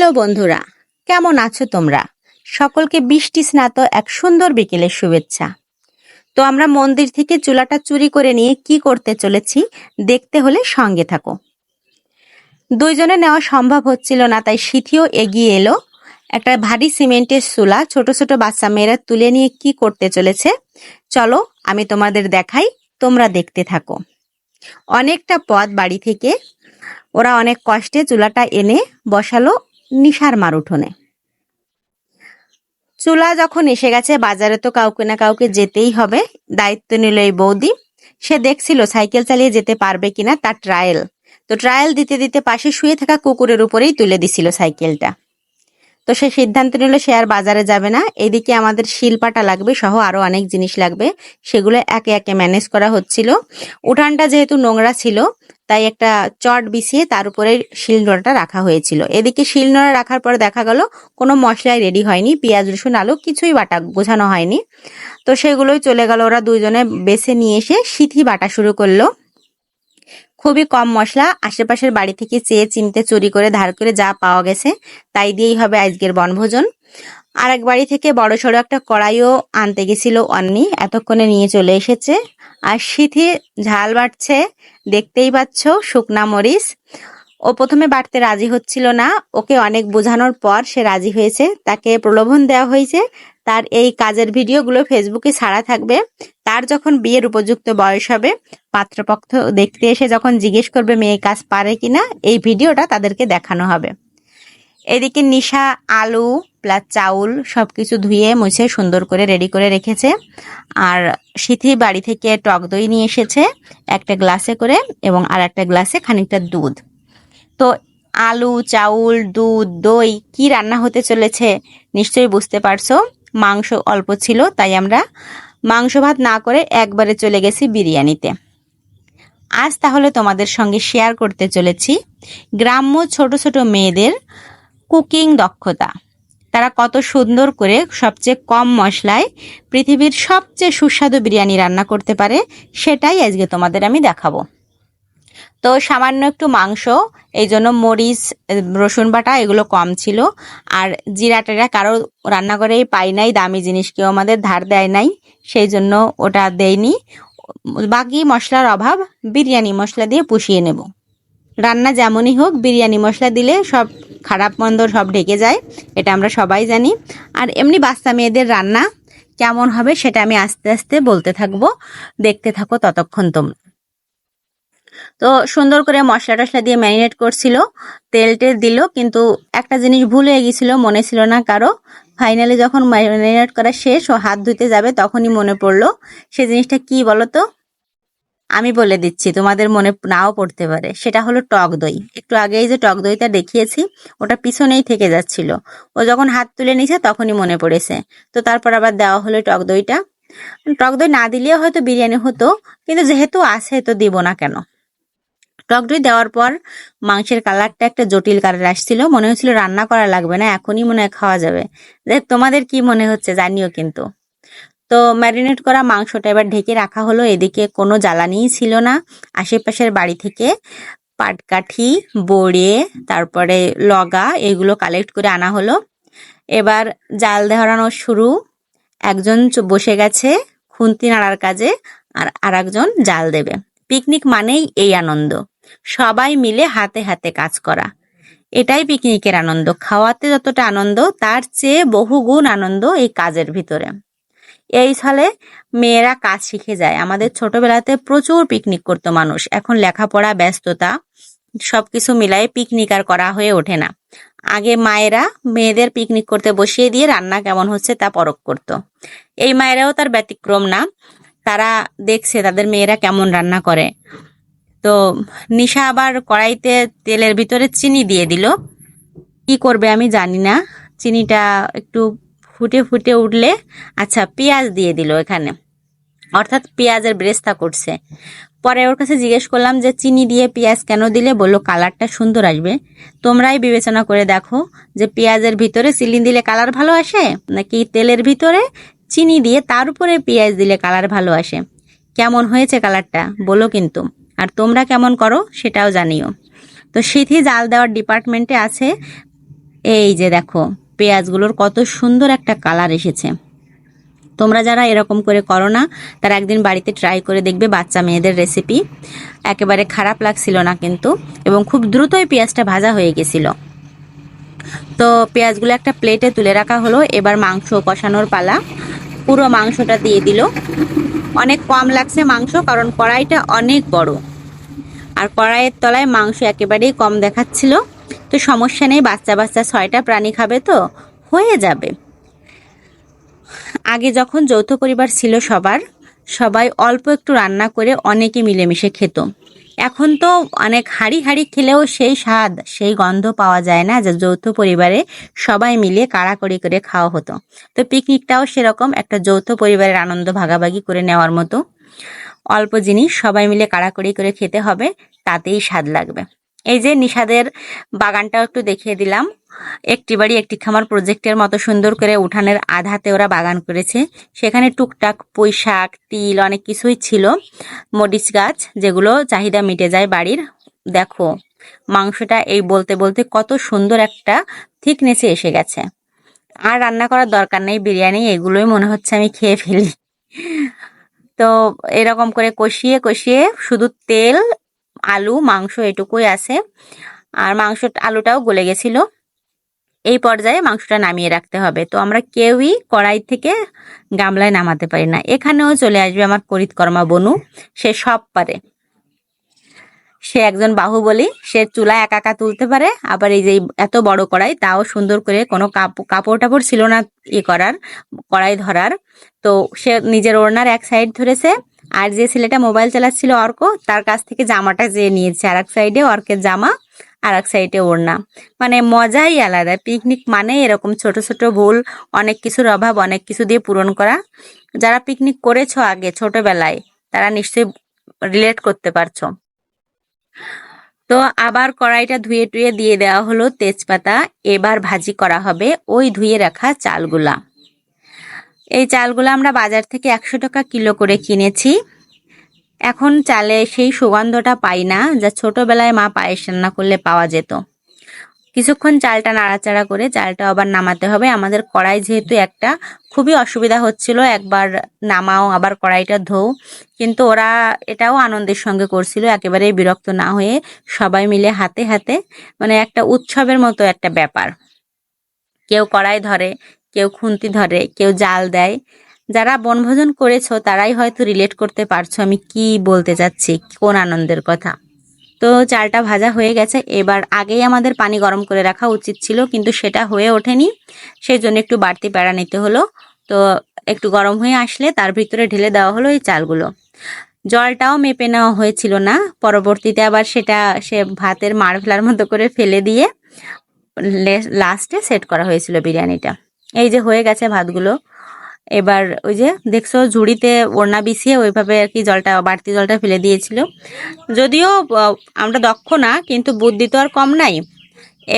Hello বন্ধুরা, কেমন আছো তোমরা? সকলকে বৃষ্টি স্নাত এক সুন্দর বিকেলের শুভেচ্ছা। তো আমরা মন্দির থেকে চুলাটা চুরি করে নিয়ে কি করতে চলেছি দেখতে হলে সঙ্গে থাকো। দুইজনে নেওয়া সম্ভব হচ্ছিল না, তাই সিথিও এগিয়ে এলো। একটা ভারী সিমেন্টের চুলা ছোট ছোট বাচ্চা মেয়েরা তুলে নিয়ে কি করতে চলেছে, চলো আমি তোমাদের দেখাই, তোমরা দেখতে থাকো। অনেকটা পথ বাড়ি থেকে, ওরা অনেক কষ্টে চুলাটা এনে বসালো নিশার মার উঠোনে। চুলা যখন এসে গেছে, বাজারে তো কাউকে না কাউকে যেতেই হবে, দায়িত্ব নিল এই বৌদি। সে দেখছিল সাইকেল চালিয়ে যেতে পারবে কিনা তার ট্রায়াল তো ট্রায়াল দিতে দিতে পাশে শুয়ে থাকা কুকুরের উপরেই তুলে দিছিল সাইকেলটা। তো সে সিদ্ধান্ত নিল সে আর বাজারে যাবে না। এদিকে আমাদের শিলপাটা লাগবে, সহ আরও অনেক জিনিস লাগবে, সেগুলো একে একে ম্যানেজ করা হচ্ছিল। উঠানটা যেহেতু নোংরা ছিল তাই একটা চট বিছিয়ে তার উপরে শিলনোড়াটা রাখা হয়েছিল। এদিকে শিলনোড়া রাখার পর দেখা গেল, কোনো মশলাই রেডি হয়নি, পেঁয়াজ, রসুন, আলু কিছুই বাটা গোছানো হয়নি। তো সেগুলোই চলে গেল, ওরা দুজনে বেছে নিয়ে এসে সিথি বাটা শুরু করল। খুবই কম মশলা, আশেপাশের বাড়ি থেকে চেয়ে চিনতে চুরি করে ধার করে যা পাওয়া গেছে, তাই দিয়েই হবে আজকের বনভোজন। আর এক বাড়ি থেকে বড় সড়ো একটা কড়াইও আনতে গেছিল অন্নি, এতক্ষণে নিয়ে চলে এসেছে। আর সিথি ঝাল বাড়ছে, দেখতেই পাচ্ছ, শুকনা মরিচ। ও প্রথমে বাড়তে রাজি হচ্ছিল না, ওকে অনেক বোঝানোর পর সে রাজি হয়েছে, তাকে প্রলোভন দেওয়া হয়েছে তার এই কাজের ভিডিওগুলো ফেসবুকে ছাড়া থাকবে। তার যখন বিয়ের উপযুক্ত বয়স হবে, পাত্রপক্ষ দেখতে এসে যখন জিজ্ঞেস করবে মেয়ে কাজ পারে কিনা, এই ভিডিওটা তাদেরকে দেখানো হবে। এদিকে নিশা, আলু, প্লাস চাউল সব কিছু ধুয়ে, মুছে, সুন্দর করে রেডি করে রেখেছে। আর সিথি বাড়ি থেকে টক দই নিয়ে এসেছে, একটা গ্লাসে করে এবং আর একটা গ্লাসে খানিকটা দুধ। তো আলু, চাউল, দুধ, দই কি রান্না হতে চলেছে, নিশ্চয়ই বুঝতে পারছ। মাংস অল্প ছিল, তাই আমরা মাংস ভাত না করে একবারে চলে গেছি বিরিয়ানিতে। আজ তাহলে তোমাদের সঙ্গে শেয়ার করতে চলেছি গ্রাম্য ছোট ছোট মেয়েদের কুকিং দক্ষতা। তারা কত সুন্দর করে সবচেয়ে কম মশলায় পৃথিবীর সবচেয়ে সুস্বাদু বিরিয়ানি রান্না করতে পারে, সেটাই আজকে তোমাদের আমি দেখাবো। তো সামান্য একটু মাংস এই জন্য মরিচ, রসুন বাটা, এগুলো কম ছিল। আর জিরা টেরা কারও রান্নাঘরেই পাই নাই, দামি জিনিস কেউ আমাদের ধার দেয় নাই সেই জন্য ওটা দেয়নি। বাকি মশলার অভাব, বিরিয়ানি মশলা দিয়ে পুষিয়ে নেব। রান্না যেমনই হোক, বিরিয়ানি মশলা দিলে সব খারাপ মন্দ সব ঢেকে যায়, এটা আমরা সবাই জানি। আর এমনি বাচ্চা মেয়েদের রান্না কেমন হবে সেটা আমি আস্তে আস্তে বলতে থাকব। দেখতে থাকো ততক্ষণ তোমরা। তো সুন্দর করে মশলা টশলা দিয়ে ম্যারিনেট করছিল, তেল টেল দিল, কিন্তু একটা জিনিস ভুল হয়ে গেছিল, মনে ছিল না কারও। ফাইনালি যখন ম্যারিনেট করা শেষ, ও হাত ধুতে যাবে, তখনই মনে পড়ল, সে জিনিসটা কি বলতো? আমি বলে দিচ্ছি, তোমাদের মনে নাও পড়তে পারে। সেটা হলো টক দই। একটু আগেই যে টক দইটা দেখিয়েছি, ওটা পিছনেই থেকে যাচ্ছিল। ও যখন হাত তুলে নিছে, তখনই মনে পড়েছে। তো তারপর আবার দেওয়া হলো টক দইটা। টক দই না দিলেও হয়তো বিরিয়ানি হতো, কিন্তু যেহেতু আছে, তো দিব না কেন? টক দই দেওয়ার পর মাংসের কালারটা একটা জটিল কালার আসছিল। মনে হচ্ছিল রান্না করা লাগবে না, এখনই মনে হয় খাওয়া যাবে। দেখ তোমাদের কি মনে হচ্ছে জানিও কিন্তু। তো ম্যারিনেট করা মাংসটা এবার ঢেকে রাখা হলো, এদিকে কোনো জ্বালানিই ছিল না। আশেপাশের বাড়ি থেকে পাটকাঠি, বড়ে, তারপরে লগা, এগুলো কালেক্ট করে আনা হলো। এবার জাল ধরানো শুরু। একজন বসে গেছে খুন্তি নাড়ার কাজে, আর আর একজন জাল দেবে। পিকনিক মানেই এই আনন্দ। সবাই মিলে হাতে হাতে কাজ করা। এটাই পিকনিকের আনন্দ। খাওয়াতে যতটা আনন্দ, তার চেয়ে বহু গুণ আনন্দ এই কাজের ভিতরে। এই সালে মেয়েরা কাজ শিখে যায়। আমাদের ছোটবেলাতে প্রচুর পিকনিক করতো মানুষ। এখন লেখাপড়া, ব্যস্ততা, সবকিছু মিলাই পিকনিক আর করা হয়ে ওঠে না। আগে মায়েরা মেয়েদের পিকনিক করতে বসিয়ে দিয়ে রান্না কেমন হচ্ছে তা পরক করত। এই মায়েরাও তার ব্যতিক্রম না। তারা দেখছে তাদের মেয়েরা কেমন রান্না করে। তো নিশা আবার কড়াইতে তেলের ভিতরে চিনি দিয়ে দিল। কি করবে আমি জানি না। চিনিটা একটু ফুটে ফুটে উঠলে আচ্ছা পেঁয়াজ দিয়ে দিল এখানে। অর্থাৎ পেঁয়াজের ব্রেস্তা করছে। পরে ওর কাছে জিজ্ঞেস করলাম যে, চিনি দিয়ে পেঁয়াজ কেন দিলে? বলল, কালারটা সুন্দর আসবে। তোমরাই বিবেচনা করে দেখো যে পেঁয়াজের ভিতরে চিনি দিলে কালার ভালো আসে, নাকি তেলের ভিতরে চিনি দিয়ে তার উপরে পেঁয়াজ দিলে কালার ভালো আসে। কেমন হয়েছে কালারটা? বলো কিন্তু। আর তোমরা কেমন করো সেটাও জানিও। তো সিথি জাল দেওয়ার ডিপার্টমেন্টে আছে, এই যে দেখো, পেঁয়াজগুলোর কত সুন্দর একটা কালার এসেছে। তোমরা যারা এরকম করে করো না, তারা একদিন বাড়িতে ট্রাই করে দেখবে বাচ্চা মেয়েদের রেসিপি একেবারে খারাপ লাগছিল না কিন্তু, এবং খুব দ্রুতই পেঁয়াজটা ভাজা হয়ে গেছিল। তো পেঁয়াজগুলো একটা প্লেটে তুলে রাখা হলো, এবার মাংস কষানোর পালা। পুরো মাংসটা দিয়ে দিল। অনেক কম লাগছে মাংস, কারণ কড়াইটা অনেক বড়। আর কড়াইয়ের তলায় মাংস একেবারেই কম দেখাচ্ছিল। তো সমস্যা নেই, বাচ্চা বাচ্চা ছয়টা প্রাণী খাবে তো, হয়ে যাবে। আগে যখন যৌথ পরিবার ছিল সবার, সবাই অল্প একটু রান্না করে অনেকে মিলেমিশে খেত। এখন তো অনেক হাড়ি হাড়ি খেলেও সেই স্বাদ, সেই গন্ধ পাওয়া যায় না যে যৌথ পরিবারে সবাই মিলে কাড়াকড়ি করে খাওয়া হতো। তো পিকনিকটাও সেরকম একটা যৌথ পরিবারের আনন্দ ভাগাভাগি করে নেওয়ার মতো। অল্প জিনিস সবাই মিলে কাড়াকড়ি করে খেতে হবে। তাতেই স্বাদ লাগবে। এই যে নিষাদের বাগানটাও একটু দেখিয়ে দিলাম। একটি বাড়ি, একটি খামার প্রজেক্টের মতো সুন্দর করে উঠানের আধাতে ওরা বাগান করেছে। সেখানে টুকটাক পুঁই শাক, তিল অনেক কিছুই ছিল। মরিচ গাছ, যেগুলো চাহিদা মিটে যায় বাড়ির। দেখো, মাংসটা এই বলতে বলতে কত সুন্দর একটা থিকনেসে এসে গেছে। আর রান্না করার দরকার নেই, বিরিয়ানি এগুলোই মনে হচ্ছে আমি খেয়ে ফেলি। তো এরকম করে কষিয়ে কষিয়ে শুধু তেল আলু, মাংস এটুকুই আছে। আর মাংস, আলুটাও গলে গেছিল। এই পর্যায়ে মাংসটা নামিয়ে রাখতে হবে। তো আমরা কেউই কড়াই থেকে গামলায় নামাতে পারি না। এখানেও চলে আসবে আমার করিতকর্মা বনু। সে সব পারে। সে একজন বাহুবলী। সে চুলা একা একা তুলতে পারে। আবার এই যে এত বড় কড়াই, তাও সুন্দর করে কোনো কাপড় টাপড় ছিল না ই করার, কড়াই ধরার। তো সে নিজের ওড়নার এক সাইড ধরেছে। আর যে ছেলেটা মোবাইল চালাচ্ছিল অর্ক, তার কাছ থেকে জামাটা যেয়ে নিয়েছে আর এক সাইডে অর্কের জামা আর এক সাইডে ওড়না। মানে মজাই আলাদা। পিকনিক মানে এরকম ছোট ছোট ভুল, অনেক কিছুর অভাব, অনেক কিছু দিয়ে পূরণ করা। যারা পিকনিক করেছ আগে, ছোটবেলায়, তারা নিশ্চয়ই রিলেট করতে পারছ। তো আবার কড়াইটা ধুয়ে টুয়ে দিয়ে দেওয়া হলো তেজপাতা। এবার ভাজি করা হবে ওই ধুয়ে রাখা চালগুলা। এই চালগুলো আমরা বাজার থেকে একশো টাকা কিলো করে কিনেছি। এখন চালে সেই সুগন্ধটা পাই না, যা ছোটবেলায় মা পায়েস রান্না করলে পাওয়া যেত। কিছুক্ষণ চালটা নাড়াচাড়া করে চালটা আবার নামাতে হবে। আমাদের কড়াই যেহেতু একটা, খুবই অসুবিধা হচ্ছিল। একবার নামাও, আবার কড়াইটা ধোও। কিন্তু ওরা এটাও আনন্দের সঙ্গে করছিল একেবারে বিরক্ত না হয়ে সবাই মিলে হাতে হাতে মানে একটা উৎসবের মতো একটা ব্যাপার। কেউ কড়াই ধরে কেউ খুন্তি ধরে, কেউ জাল দেয়। যারা বনভোজন করেছ, তারাই হয়তো রিলেট করতে পারছ আমি কি বলতে চাচ্ছি, কোন আনন্দের কথা। তো চালটা ভাজা হয়ে গেছে। এবার আগেই আমাদের পানি গরম করে রাখা উচিত ছিল, কিন্তু সেটা হয়ে ওঠেনি। সেই জন্য একটু বাড়তি প্যাড়া নিতে হলো। তো একটু গরম হয়ে আসলে তার ভিতরে ঢেলে দেওয়া হলো এই চালগুলো। জলটাও মেপে নেওয়া হয়েছিল না। পরবর্তীতে আবার সেটা সে ভাতের মার ফেলার মতো করে ফেলে দিয়ে লাস্টে সেট করা হয়েছিল বিরিয়ানিটা। এই যে হয়ে গেছে ভাতগুলো। এবার ওই যে দেখছ ঝুড়িতে ওড়না বিছিয়ে ওইভাবে আর কি জলটা, বাড়তি জলটা ফেলে দিয়েছিল। যদিও আমরা দক্ষ না, কিন্তু বুদ্ধি তো আর কম নাই।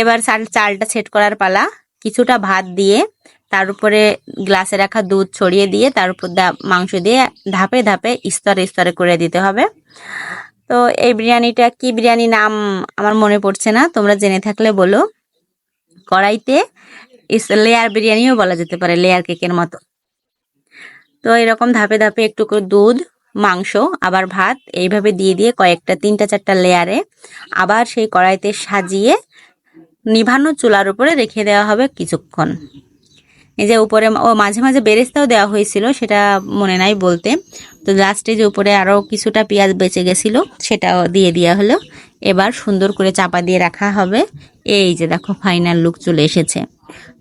এবার চাল, চালটা সেট করার পালা। কিছুটা ভাত দিয়ে তার উপরে গ্লাসে রাখা দুধ ছড়িয়ে দিয়ে তার উপর মাংস দিয়ে ধাপে ধাপে স্তরে স্তরে করে দিতে হবে। তো এই বিরিয়ানিটা কি বিরিয়ানি নাম আমার মনে পড়ছে না, তোমরা জেনে থাকলে বলো। কড়াইতে লেয়ার বিরিয়ানিও বলা যেতে পারে লেয়ার কেকের মতো। তো এরকম ধাপে ধাপে একটু করে দুধ, মাংস, আবার ভাত, এইভাবে দিয়ে দিয়ে কয়েকটা, তিনটা, চারটা লেয়ারে আবার সেই কড়াইতে সাজিয়ে নিভানো চুলার উপরে রেখে দেওয়া হবে কিছুক্ষণ। এই যে উপরে, ও মাঝে মাঝে বেরেস্তাও দেওয়া হয়েছিল, সেটা মনে নাই বলতে। তো লাস্টে যে উপরে আরও কিছুটা পেঁয়াজ বেঁচে গেছিল, সেটাও দিয়ে দেওয়া হলো। এবার সুন্দর করে চাপা দিয়ে রাখা হবে। এই যে দেখো ফাইনাল লুক চলে এসেছে।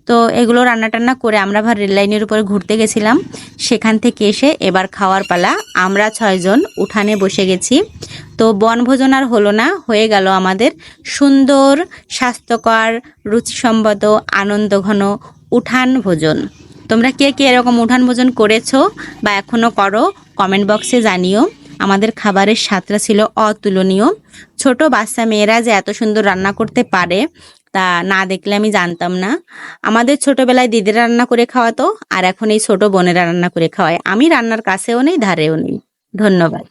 তো এগুলো রান্না টান্না করে আমরা আবার রেল লাইনের উপরে ঘুরতে গেছিলাম। সেখান থেকে এসে এবার খাওয়ার পালা। আমরা ছয়জন উঠানে বসে গেছি। তো বনভোজন আর হলো না, হয়ে গেল আমাদের সুন্দর, স্বাস্থ্যকর, রুচিসম্মত, আনন্দঘন উঠান ভোজন। তোমরা কে কে এরকম উঠান ভোজন করেছ বা এখনও করো, কমেন্ট বক্সে জানিও। আমাদের খাবারের স্বাদটা ছিল অতুলনীয়। ছোট বাচ্চা মেয়েরা যে এত সুন্দর রান্না করতে পারে তা না দেখলে আমি জানতাম না। আমাদের ছোটবেলায় দিদিরা রান্না করে খাওয়াতো, আর এখন এই ছোট বোনেরা রান্না করে খাওয়ায়। আমি রান্নার কাছেও নেই, ধারেও নেই। ধন্যবাদ।